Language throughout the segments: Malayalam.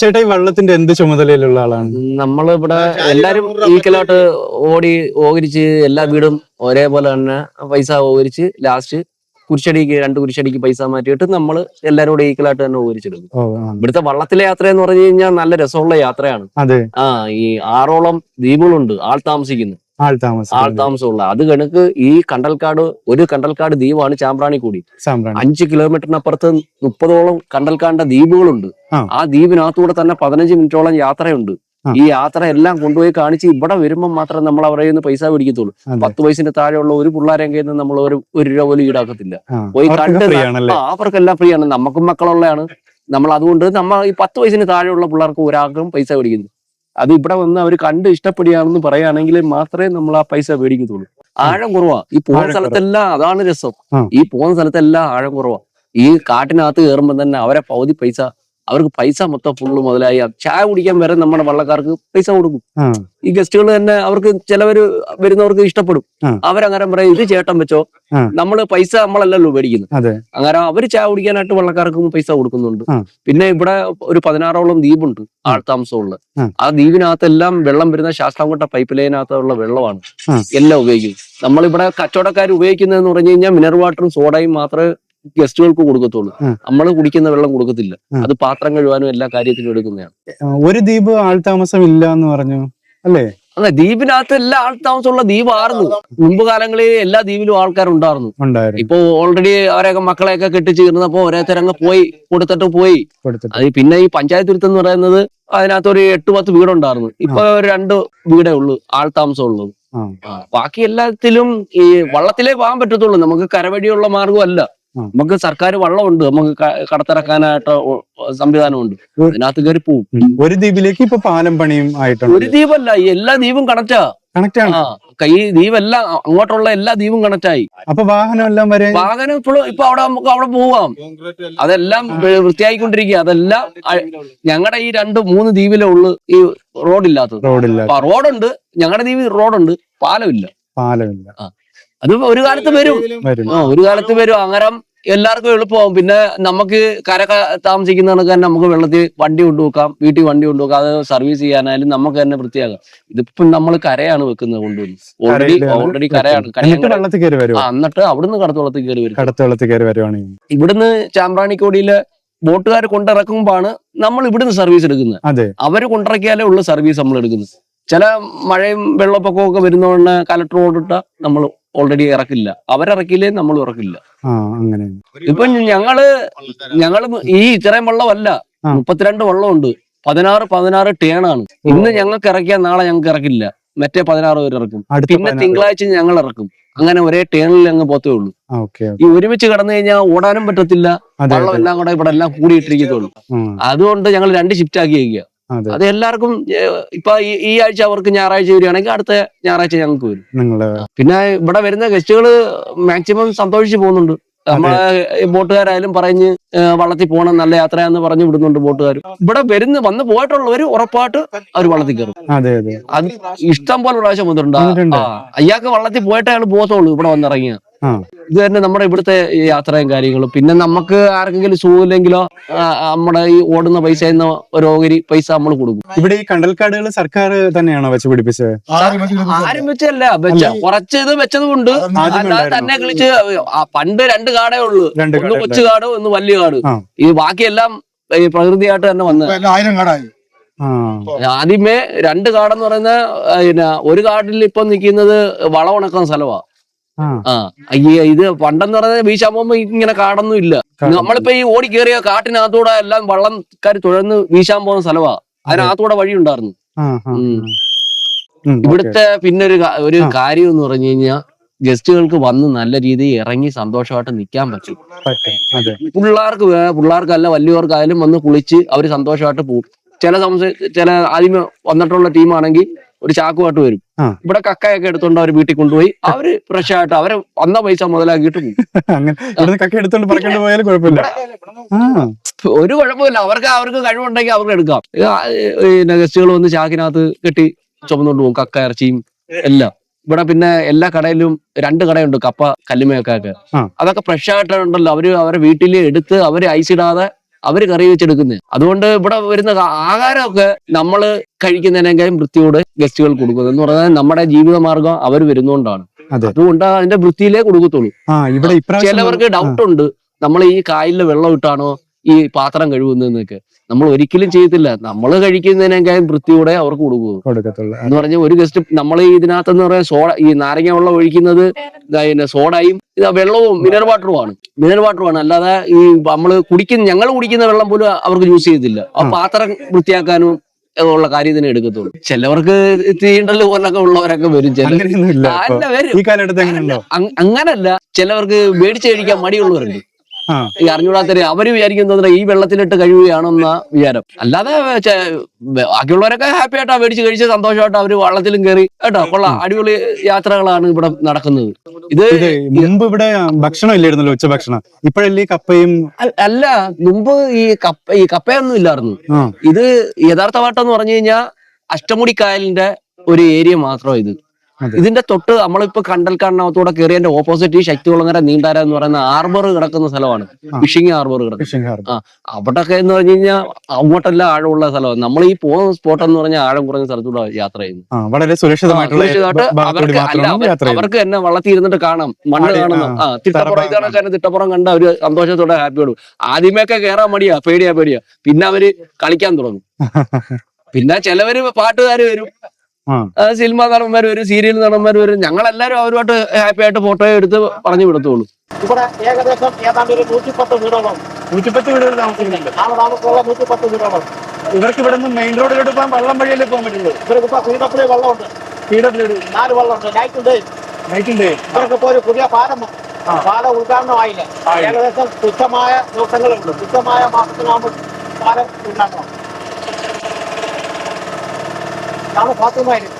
ചേട്ടാ ഈ വള്ളത്തിന്റെ എന്ത് ചുമതലയിലുള്ള ആളാണ്? നമ്മളിവിടെ എല്ലാരും ഈക്കലോട്ട് ഓടി ഓകരിച്ച് എല്ലാ വീടും ഒരേപോലെ തന്നെ പൈസ ഓകരിച്ച് ലാസ്റ്റ് കുരിശടിക്ക് രണ്ട് കുരിശടിക്ക് പൈസ മാറ്റിയിട്ട് നമ്മൾ എല്ലാരും കൂടെ ഈക്വലായിട്ട് തന്നെ ഓരിച്ചെടുക്കും. ഇവിടുത്തെ വള്ളത്തിലെ യാത്ര എന്ന് പറഞ്ഞു കഴിഞ്ഞാൽ നല്ല രസമുള്ള യാത്രയാണ്. അതെ. ആ ഈ ആറോളം ദ്വീപുകളുണ്ട് ആൾ താമസിക്കുന്നു. ആൾ താമസം ആൾ താമസമുള്ള. അത് കണക്ക് ഈ കണ്ടൽക്കാട് ഒരു കണ്ടൽക്കാട് ദ്വീപാണ് ചാമ്പ്രാണിക്കൂടി കൂടി. അഞ്ച് കിലോമീറ്ററിനപ്പുറത്ത് മുപ്പതോളം കണ്ടൽക്കാടിന്റെ ദ്വീപുകളുണ്ട്. ആ. ദ്വീപിനകത്തൂടെ തന്നെ പതിനഞ്ച് മിനിറ്റോളം യാത്രയുണ്ട്. ഈ യാത്ര എല്ലാം കൊണ്ടുപോയി കാണിച്ച് ഇവിടെ വരുമ്പോൾ മാത്രം നമ്മൾ അവരെ നിന്ന് പൈസ പിടിക്കത്തുള്ളൂ. പത്ത് വയസ്സിന് താഴെയുള്ള ഒരു പിള്ളേരെ കയ്യിൽ നിന്ന് നമ്മൾ ഒരു ഒരു രൂപ പോലും ഈടാക്കത്തില്ല. പോയി കണ്ട് അവർക്കെല്ലാം ഫ്രീ ആണ് നമുക്കും മക്കളുള്ളതാണ് നമ്മൾ അതുകൊണ്ട് നമ്മൾ ഈ പത്ത് വയസ്സിന് താഴെയുള്ള പിള്ളേർക്ക് ഒരാൾക്കും പൈസ മേടിക്കുന്നു അത് ഇവിടെ വന്ന് അവർ കണ്ട് ഇഷ്ടപ്പെടുകയാണെന്ന് പറയുകയാണെങ്കിൽ മാത്രമേ നമ്മൾ ആ പൈസ മേടിക്കത്തുള്ളൂ. ആഴം കുറവാ. ഈ പോകുന്ന സ്ഥലത്തെല്ലാം അതാണ് രസം. ഈ പോകുന്ന സ്ഥലത്തെല്ലാം ആഴം കുറവാ. ഈ കാട്ടിനകത്ത് കയറുമ്പോൾ തന്നെ അവരെ പകുതി പൈസ അവർക്ക് പൈസ മൊത്തം ഫുള്ള് മുതലായി. ചായ കുടിക്കാൻ വരെ നമ്മുടെ വള്ളക്കാർക്ക് പൈസ കൊടുക്കും. ഈ ഗസ്റ്റുകൾ തന്നെ അവർക്ക് ചിലവര് വരുന്നവർക്ക് ഇഷ്ടപ്പെടും. അവരങ്ങനെ പറയും ഇത് ചേട്ടൻ വെച്ചോ. നമ്മൾ പൈസ നമ്മളല്ലല്ലോ മേടിക്കുന്നത്. അങ്ങനെ അവർ ചായ കുടിക്കാനായിട്ട് വള്ളക്കാർക്കും പൈസ കൊടുക്കുന്നുണ്ട്. പിന്നെ ഇവിടെ ഒരു പതിനാറോളം ദ്വീപുണ്ട് ആൾ താമസമുള്ള ആ. ദ്വീപിനകത്തെല്ലാം വെള്ളം വരുന്ന ശാസ്താംകോട്ട പൈപ്പ് ലൈനകത്തുള്ള വെള്ളമാണ്. എല്ലാം ഉപയോഗിക്കും നമ്മളിവിടെ കച്ചവടക്കാർ ഉപയോഗിക്കുന്നതെന്ന് പറഞ്ഞു കഴിഞ്ഞാൽ മിനറൽ വാട്ടറും സോഡയും മാത്രമേ ഗസ്റ്റുകൾക്ക് കൊടുക്കത്തുള്ളൂ. നമ്മൾ കുടിക്കുന്ന വെള്ളം കൊടുക്കത്തില്ല. അത് പാത്രം കഴുകാനും എല്ലാ കാര്യത്തിനും എടുക്കുന്നതാണ്. ഒരു ദ്വീപ് ആൾതാമസം ഇല്ല എന്ന് പറഞ്ഞു അല്ലേ? അതെ ദ്വീപിനകത്ത് എല്ലാ ആൾ ദ്വീപ് ദ്വീപായിരുന്നു. മുമ്പ് കാലങ്ങളിൽ എല്ലാ ദ്വീപിലും ആൾക്കാരുണ്ടായിരുന്നു ഉണ്ടായിരുന്നു. ഇപ്പൊ ഓൾറെഡി അവരെയൊക്കെ മക്കളെയൊക്കെ കെട്ടിച്ച് തീർന്നപ്പോ ഓരോരുത്തരങ്ങ് പോയി കൊടുത്തിട്ട് പോയി. അത് പിന്നെ ഈ പഞ്ചായത്ത് തുരുത്തം എന്ന് പറയുന്നത് അതിനകത്ത് ഒരു എട്ട് പത്ത് വീടുണ്ടായിരുന്നു. ഇപ്പൊ ഒരു രണ്ട് വീടേ ഉള്ളൂ ആൾ താമസം ഉള്ളത് ബാക്കി എല്ലാത്തിലും ഈ വള്ളത്തിലേ പോകാൻ പറ്റത്തുള്ളൂ. നമുക്ക് കരവഴിയുള്ള മാർഗമല്ല ആ. നമുക്ക് സർക്കാർ വള്ളമുണ്ട് നമുക്ക് കടത്തിറക്കാനായിട്ട് സംവിധാനമുണ്ട്. അതിനകത്ത് കയറി പോവും. ഒരു ദ്വീപിലേക്ക് ഇപ്പൊ പാലം പണിയും ആയിട്ടുണ്ട്. ഒരു ദ്വീപല്ല എല്ലാ ദ്വീപും കണക്റ്റാ. കണക്ട് ആണ് കൈ ദ്വീപെല്ലാം അങ്ങോട്ടുള്ള എല്ലാ ദ്വീപും കണക്റ്റായി. അപ്പൊ വാഹനം എല്ലാം വരെ വാഹനം ഇപ്പോഴും ഇപ്പൊ അവിടെ നമുക്ക് അവിടെ പോവാം. അതെല്ലാം വൃത്തിയായിക്കൊണ്ടിരിക്കുക അതെല്ലാം ഞങ്ങളുടെ ഈ രണ്ട് മൂന്ന് ദ്വീപിലേ ഉള്ളു ഈ റോഡില്ലാത്തത്. റോഡില്ല റോഡുണ്ട്. ഞങ്ങളുടെ ദ്വീപിൽ റോഡുണ്ട്. പാലമില്ല. പാലമില്ല. അത് ഒരു കാലത്ത് വരും. ആ ഒരു കാലത്ത് വരും. അങ്ങനെ എല്ലാവർക്കും എളുപ്പമാവും. പിന്നെ നമുക്ക് കര താമസിക്കുന്ന കണക്ക് തന്നെ നമുക്ക് വെള്ളത്തിൽ വണ്ടി കൊണ്ടുവെക്കാം വീട്ടിൽ വണ്ടി കൊണ്ടുവെക്കാം അത് സർവീസ് ചെയ്യാനായാലും നമുക്ക് തന്നെ വൃത്തിയാകാം ഇതിപ്പം നമ്മൾ കരയാണ് വെക്കുന്നത് കൊണ്ടുവന്ന് ഓൾറെഡി ഓൾറെഡി കരയാണ്. കര എന്നിട്ട് അവിടുന്ന് കടത്തുവളത്തിൽ കയറി വരും. കടത്ത് വെള്ളത്തിൽ കയറി വരുവാണെങ്കിൽ ഇവിടുന്ന് ചാമ്പ്രാണിക്കോടിയിലെ ബോട്ടുകാർ കൊണ്ടിറക്കുമ്പോഴാണ് നമ്മൾ ഇവിടുന്ന് സർവീസ് എടുക്കുന്നത്. അതെ. അവർ കൊണ്ടിറക്കിയാലേ ഉള്ള സർവീസ് നമ്മൾ എടുക്കുന്നത് ചില മഴയും വെള്ളപ്പൊക്കവും ഒക്കെ വരുന്നതുകൊണ്ട് കലക്ടർ ഓടിട്ട നമ്മൾ ഓൾറെഡി ഇറക്കില്ല. അവരിറക്കില്ലേ നമ്മൾ ഇറക്കില്ല. ആ അങ്ങനെ. ഇപ്പൊ ഞങ്ങൾ ഞങ്ങൾ ഈ ഇത്രയും വെള്ളമല്ല. മുപ്പത്തിരണ്ട് വെള്ളമുണ്ട്. പതിനാറ് പതിനാറ് ടേണാണ് ഇന്ന് ഞങ്ങൾക്ക് ഇറക്കിയാൽ നാളെ ഞങ്ങൾക്ക് ഇറക്കില്ല. മറ്റേ പതിനാറ് പേര് ഇറക്കും. പിന്നെ തിങ്കളാഴ്ച ഞങ്ങൾ ഇറക്കും. അങ്ങനെ ഒരേ ടേണിൽ അങ്ങ് പോത്തേ ഉള്ളൂ. ഈ ഒരുമിച്ച് കടന്നു കഴിഞ്ഞാൽ ഓടാനും പറ്റത്തില്ല. വെള്ളം എല്ലാം കൂടെ ഇവിടെ എല്ലാം കൂടിയിട്ടിരിക്കത്തുള്ളൂ അതുകൊണ്ട് ഞങ്ങൾ രണ്ട് ഷിഫ്റ്റ് ആക്കി വയ്ക്കുക. അതെ. എല്ലാവർക്കും ഇപ്പൊ ഈ ആഴ്ച അവർക്ക് ഞായറാഴ്ച വരികയാണെങ്കിൽ അടുത്ത ഞായറാഴ്ച ഞങ്ങൾക്ക് വരും. പിന്നെ ഇവിടെ വരുന്ന ഗസ്റ്റുകൾ മാക്സിമം സന്തോഷിച്ച് പോകുന്നുണ്ട്. നമ്മളെ ബോട്ടുകാരായാലും പറഞ്ഞ് വള്ളത്തിൽ പോകണം നല്ല യാത്രയാന്ന് പറഞ്ഞു വിടുന്നുണ്ട് ബോട്ടുകാർ ഇവിടെ വരുന്ന വന്ന് പോയിട്ടുള്ളവർ ഉറപ്പായിട്ട് അവർ വള്ളത്തിൽ കയറും. അതെ ഇഷ്ടം പോലെ പ്രാവശ്യം വന്നിട്ടുണ്ട്. അയാൾക്ക് വള്ളത്തിൽ പോയിട്ടേ അയാൾ പോകത്തുള്ളൂ ഇവിടെ വന്നിറങ്ങിയ. ഇത് തന്നെ നമ്മുടെ ഇവിടുത്തെ യാത്രയും കാര്യങ്ങളും. പിന്നെ നമുക്ക് ആർക്കെങ്കിലും സുഖമില്ലെങ്കിലോ നമ്മുടെ ഈ ഓടുന്ന പൈസ എന്ന ഒരു ഓഹരി പൈസ നമ്മൾ കൊടുക്കും. ഇവിടെ ഈ കണ്ടൽക്കാടുകൾ സർക്കാർ തന്നെയാണോ വെച്ച് പിടിപ്പിച്ചത്? ആരും വെച്ചല്ല വെച്ച കുറച്ച് ഇത് വെച്ചത് കൊണ്ട് അല്ലാതെ തന്നെ കളിച്ച് പണ്ട് രണ്ട് കാടേ ഉള്ളൂ. രണ്ട് ഒന്ന് കൊച്ചു കാട് ഒന്ന് വലിയ കാട്. ഈ ബാക്കിയെല്ലാം ഈ പ്രകൃതിയായിട്ട് തന്നെ വന്ന്. ആയിരം കാടായി. ആ. ആദ്യമേ രണ്ട് കാടെന്ന് പറയുന്ന പിന്നെ ഒരു കാട്ടിൽ ഇപ്പൊ നിൽക്കുന്നത് വളം ഉണക്കുന്ന സ്ഥലമാ ആ. ഈ ഇത് പണ്ടെന്ന് പറഞ്ഞാൽ വീശാൻ പോകുമ്പോ ഇങ്ങനെ കാടൊന്നും ഇല്ല. നമ്മളിപ്പോ ഈ ഓടി കയറിയ കാട്ടിനകത്തൂടെ എല്ലാം വള്ളം കാര്യം തുഴന്ന് വീശാൻ പോകുന്ന സ്ഥലമാ അതിനകത്തൂടെ വഴി ഉണ്ടായിരുന്നു. ഇവിടുത്തെ പിന്നെ ഒരു ഒരു കാര്യം എന്ന് പറഞ്ഞു കഴിഞ്ഞാൽ ഗസ്റ്റുകൾക്ക് വന്ന് നല്ല രീതിയിൽ ഇറങ്ങി സന്തോഷമായിട്ട് നിൽക്കാൻ പറ്റും. പിള്ളേർക്ക് പിള്ളേർക്കല്ല വലിയവർക്കായാലും വന്ന് കുളിച്ച് അവർ സന്തോഷമായിട്ട് പോകും. ചില സംശയ ചില ആദ്യം വന്നിട്ടുള്ള ടീമാണെങ്കിൽ ഒരു ചാക്കുമായിട്ട് വരും. ഇവിടെ കക്കയൊക്കെ എടുത്തോണ്ട് അവർ വീട്ടിൽ കൊണ്ടുപോയി അവർ ഫ്രഷ് ആയിട്ട് അവരെ വന്ന പൈസ മുതലാക്കിയിട്ട് അങ്ങനെ കക്ക എടുത്തോണ്ട് പറക്കേണ്ടി പോയാലും കുഴപ്പമില്ല. ഒരു കുഴപ്പമില്ല. അവർക്ക് അവർക്ക് കഴിവുണ്ടെങ്കിൽ അവർക്ക് എടുക്കാം. പിന്നെ ഗസ്റ്റുകൾ വന്ന് ചാക്കിനകത്ത് കെട്ടി ചുമന്നുകൊണ്ട് പോകും. കക്ക ഇറച്ചിയും എല്ലാം. ഇവിടെ പിന്നെ എല്ലാ കടയിലും രണ്ട് കടയുണ്ട്. കപ്പ കല്ലുമയൊക്കെ അതൊക്കെ ഫ്രഷ് ആയിട്ടുണ്ടല്ലോ. അവർ അവരെ വീട്ടിൽ എടുത്ത് അവർ ഐസ് അവർ കറി വെച്ചെടുക്കുന്നത് അതുകൊണ്ട് ഇവിടെ വരുന്ന ആഹാരമൊക്കെ നമ്മൾ കഴിക്കുന്നതിനേക്കാളും വൃത്തിയോട് ഗസ്റ്റുകൾ കൊടുക്കുന്നത്. എന്ന് പറഞ്ഞാൽ നമ്മുടെ ജീവിതമാർഗം അവർ വരുന്നോണ്ടാണ്. അതെ. അതുകൊണ്ട് അതിന്റെ വൃത്തിയിലേ കൊടുക്കത്തുള്ളൂ. ചിലവർക്ക് ഡൗട്ട് ഉണ്ട്. നമ്മൾ ഈ കായലിൽ വെള്ളം ഇട്ടാണോ? ഈ പാത്രം കഴുകുന്നതെന്നൊക്കെ നമ്മൾ ഒരിക്കലും ചെയ്യത്തില്ല. നമ്മൾ കഴിക്കുന്നതിനേക്കാളും വൃത്തിയോടെ അവർക്ക് കൊടുക്കത്തുള്ളൂ. എന്ന് പറഞ്ഞാൽ ഒരു ഗസ്റ്റ് നമ്മൾ ഇതിനകത്ത് എന്ന് പറയാൻ സോഡ ഈ നാരങ്ങ വെള്ളം ഒഴിക്കുന്നത് പിന്നെ സോഡയും ഇത് വെള്ളവും മിനറൽ വാട്ടറുമാണ് മിനറൽ വാട്ടറുമാണ് അല്ലാതെ ഈ നമ്മൾ കുടിക്കുന്ന ഞങ്ങൾ കുടിക്കുന്ന വെള്ളം പോലും അവർക്ക് യൂസ് ചെയ്തില്ല ആ. പാത്രം വൃത്തിയാക്കാനും ഉള്ള കാര്യത്തിനെ എടുക്കത്തുള്ളൂ. ചിലവർക്ക് തീണ്ടൽ പോലൊക്കെ ഉള്ളവരൊക്കെ വരും. ചില അങ്ങനല്ല. ചിലവർക്ക് മേടിച്ച് കഴിക്കാൻ മടിയുള്ളവരുണ്ട്. ഈ അറിഞ്ഞൂടാത്തവര് അവർ വിചാരിക്കുന്നത് ഈ വെള്ളത്തിലിട്ട് കഴിയുകയാണെന്ന വിചാരം. അല്ലാതെ ബാക്കിയുള്ളവരൊക്കെ ഹാപ്പി ആയിട്ടാ മേടിച്ച് കഴിച്ച് സന്തോഷമായിട്ട് അവർ വള്ളത്തിലും കയറി കേട്ടോ കൊള്ളാം. അടിപൊളി യാത്രകളാണ് ഇവിടെ നടക്കുന്നത്. ഇത് മുമ്പ് ഇവിടെ ഭക്ഷണം ഇല്ലായിരുന്നല്ലോ ഉച്ചഭക്ഷണം ഇപ്പോഴല്ലേ ഈ കപ്പയും? അല്ല മുമ്പ് ഈ കപ്പ ഈ കപ്പയൊന്നും ഇല്ലായിരുന്നു. ഇത് യഥാർത്ഥമായിട്ടെന്ന് പറഞ്ഞു കഴിഞ്ഞാൽ അഷ്ടമുടി കായലിന്റെ ഒരു ഏരിയ മാത്രമാണ് ഇത്. ഇതിന്റെ തൊട്ട് നമ്മളിപ്പോ കണ്ടൽക്കാടിനകത്തൂടെ കയറിയതിന്റെ ഓപ്പോസിറ്റ് ഈ ശക്തികുളങ്ങര നീണ്ടാര എന്ന് പറയുന്ന ആർബർ കിടക്കുന്ന സ്ഥലമാണ്. ഫിഷിംഗ് ആർബർ കിടക്കുന്നത്. ആ അവിടൊക്കെ എന്ന് പറഞ്ഞു കഴിഞ്ഞാൽ അങ്ങോട്ടെല്ലാം ആഴമുള്ള സ്ഥലമാണ്. നമ്മൾ ഈ പോകുന്ന സ്പോട്ട് എന്ന് പറഞ്ഞാൽ ആഴം കുറഞ്ഞ സ്ഥലത്തൂടെ യാത്ര ചെയ്യുന്നു വളരെ സുരക്ഷിതമായിട്ടുള്ള സുരക്ഷിതമായിട്ട് അവർക്ക് എന്നെ ഇരുന്നിട്ട് കാണാം. മണ്ണ് കാണണം ആ, തിട്ടപ്പുറം തിട്ടപ്പുറം കണ്ട അവർ സന്തോഷത്തോടെ ഹാപ്പിയോടും ആദ്യമേക്കെ കേറാൻ മടിയാ പേടിയാ പേടിയാ. പിന്നെ അവർ കളിക്കാൻ തുടങ്ങും. പിന്നെ ചിലവര് പാട്ടുകാർ വരും. സിനിമ നടന്മാർ വരും സീരിയൽ നടന്മാർ വരും. ഞങ്ങളെല്ലാരും അവരുമായിട്ട് ഹാപ്പി ആയിട്ട് ഫോട്ടോ എടുത്ത് പറഞ്ഞു വിടത്തുള്ളൂ. ഇവിടെ ഏകദേശം ഏതാണ്ട് ഒരു നൂറ്റിപ്പത്ത് വീടോളം നൂറ്റിപ്പത്ത് വീടുകൾ താമസിക്കുന്നുണ്ട്. ആണ് താമസമുള്ള നൂറ്റിപ്പത്ത് വീടോളം ഇവർക്ക് ഇവിടെ നിന്ന് മെയിൻ റോഡിലോട്ട് പോകാൻ വെള്ളം വഴിയല്ലേ പോകാൻ പറ്റുള്ളൂ? ഇവർക്ക് ഇപ്പൊ പീഠപ്പിളി വെള്ളമുണ്ട്. പി നാല് വെള്ളമുണ്ട്. നൈറ്റ് ഉണ്ട്. നൈറ്റിന്റെ ഇവർക്ക് ഇപ്പൊ ഒരു പുതിയ പാലം. പാലം ഉദ്ഘാടനം ആയില്ല. ആയില്ല. ഏകദേശം തുച്ഛമായ ദിവസങ്ങളുണ്ട്. തുച്ഛമായ മാസത്തിനാകുമ്പോൾ പാലം ഉദ്ഘാടനം. നാളെ ഫാത്തിമായിരുന്നു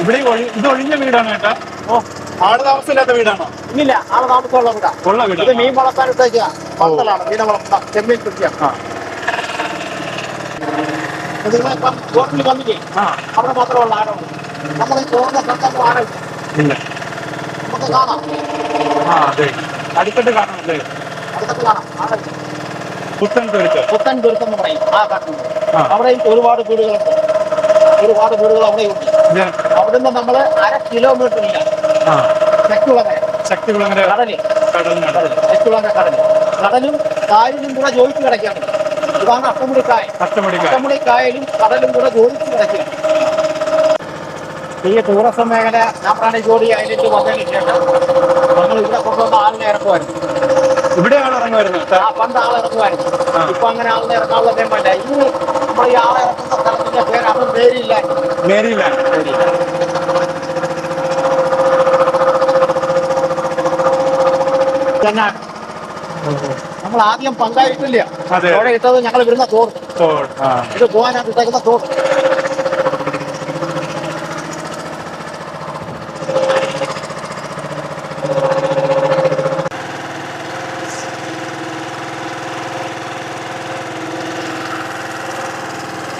ഇവിടെ ഒഴി- ഇത് ഒഴിഞ്ഞ വീടാണ് കേട്ടാ ഓ ആട് താമസമില്ലാത്ത വീടാണോ? ഇല്ല ആളെ താമസമുള്ള വീടാ. ഉള്ള ഇത് വീടാണ് മീൻ വളർത്താൻ വളർത്തലാണ് മീനെ വളർത്താം ചെമ്മീൻ കൃഷിയാണ് ആ. ഇത് ഇപ്പം റോഡിൽ വന്നില്ലേ? ആ. അവിടെ മാത്രമുള്ള ആഴമുണ്ട് നമ്മൾ ഈ പോകുന്ന സ്ഥലത്തൊന്നും ആഴമില്ല ഇല്ല. നമുക്ക് കാണാം. ആ അതെ. അടുത്തിട്ട് കാണാം ആഴമില്ല പുത്തൻ തൊഴുത്ത് പുത്തൻ ദുരിതം എന്ന് പറയും. ആ കാട്ടുന്നത് ആ. അവിടെയും ഒരുപാട് വീടുകളുണ്ട്. ഒരുപാട് വീടുകൾ അവിടെയുണ്ട്. അവിടുന്ന് നമ്മൾ അര കടൽ ശക്തികുളങ്ങര തെക്കുളങ്ങര. കടൽ കടലും കായലും കൂടെ ജോലിച്ച് കിടക്കുകയാണ്. ഇതാണ് അട്ടമുടി കായൽ അഷ്ടമടിക്കാർ അട്ടമുടി കായലും കടലും കൂടെ ജോലിച്ച് കിടക്കുകയാണ്. ഈ ടൂറിസം മേഖല ഞാപ്രാണി ജോലി അതിലേക്ക് വന്നതിന് ശേഷം നമ്മൾ ഇവിടെ കൊണ്ടുവന്ന ആളിനെ ഇറക്കുമായിരുന്നു. ഇവിടെ ആൾ ഇറങ്ങുമായിരുന്നു. ആ പണ്ട് ആളെ ഇറക്കുമായിരുന്നു. ഇപ്പൊ അങ്ങനെ ആളിനെ ഇറക്കാനുള്ള നിയമമില്ല ഇന്ന് നമ്മൾ ഈ ആളെ ഇറക്കുന്ന സ്ഥലത്തിന്റെ മേരിയിലാണ് നമ്മൾ ആദ്യം പങ്കായിട്ടില്ല അവിടെ ഇട്ടത് ഞങ്ങൾ വരുന്ന തോട്. ഇത് പോകാനായിട്ട് ഇട്ടേക്കുന്ന തോട്.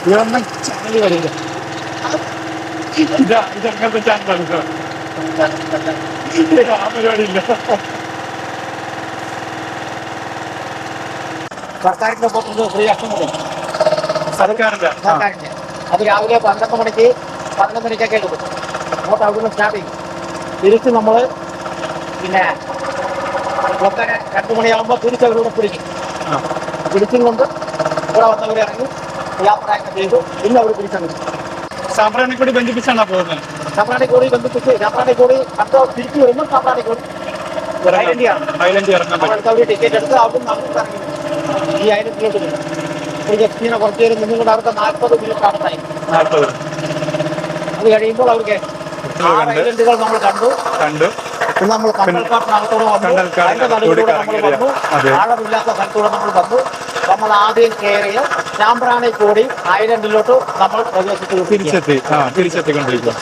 ഇതൊന്നും ചാനൽ വരില്ല ഇതാ ഇത് അങ്ങനത്തെ ചാനലാണ് ആ പരിപാടി ഇല്ല സർക്കാരിന്റെ പുറത്തുനിന്ന് ഫ്രീ അഷ്ടമുടി സർക്കാരിന്റെ? സർക്കാരിന്റെ. അത് രാവിലെ പന്ത്രണ്ട് മണിക്ക് പന്ത്രണ്ട് മണിക്കൊക്കെ എടുക്കും. അങ്ങോട്ട് അവിടുന്ന് സ്റ്റാർട്ട് ചെയ്യും. തിരിച്ച് നമ്മൾ പിന്നെ ഒന്നര രണ്ട് മണിയാകുമ്പോൾ തിരിച്ച് അവരോട് പിടിക്കും. പിടിച്ചും കൊണ്ട് ഇവിടെ വന്നവരെ ഇറങ്ങി. യാത്രയൊക്കെ ചെയ്തു പിന്നെ അവർ തിരിച്ചങ്ങ് കൂടി ബന്ധിപ്പിച്ചാണോ പോകുന്നത്. കൂടി ബന്ധിപ്പിച്ച് ചമ്രാണിക്കോടി കണ്ടോ തിരിച്ചു വരുമ്പോൾ ഐലൻഡ് ഇറങ്ങാൻ പറ്റും. ടിക്കറ്റ് എടുത്ത് അവിടെ നമുക്ക് ഇറങ്ങി ഈ ഐലൻഡിലോട്ട് വരും. ഒരു ജസ്റ്റിനെ കുറച്ച് നേരം നിന്നുകൊണ്ട് അവർക്ക് നാൽപ്പത് ആണ് ടൈം അത് കഴിയുമ്പോൾ അവർക്ക് ആറ്. ഐലൻഡുകൾ നമ്മൾ കണ്ടു. കണ്ടു. നമ്മൾ കണ്ടൽക്കാട്ടിനകത്തോടെ വന്നു. അതിന്റെ നടുവിലൂടെ നമ്മൾ വന്നു. ആഴമില്ലാത്ത സ്ഥലത്തൂടെ നമ്മൾ വന്നു. നമ്മൾ ആദ്യം കയറിയ ചാമ്പ്രാണി കൂടി ഐലൻഡിലോട്ട് നമ്മൾ തിരിച്ചെത്തി. ആ തിരിച്ചെത്തിക്കൊണ്ടിരിക്കുക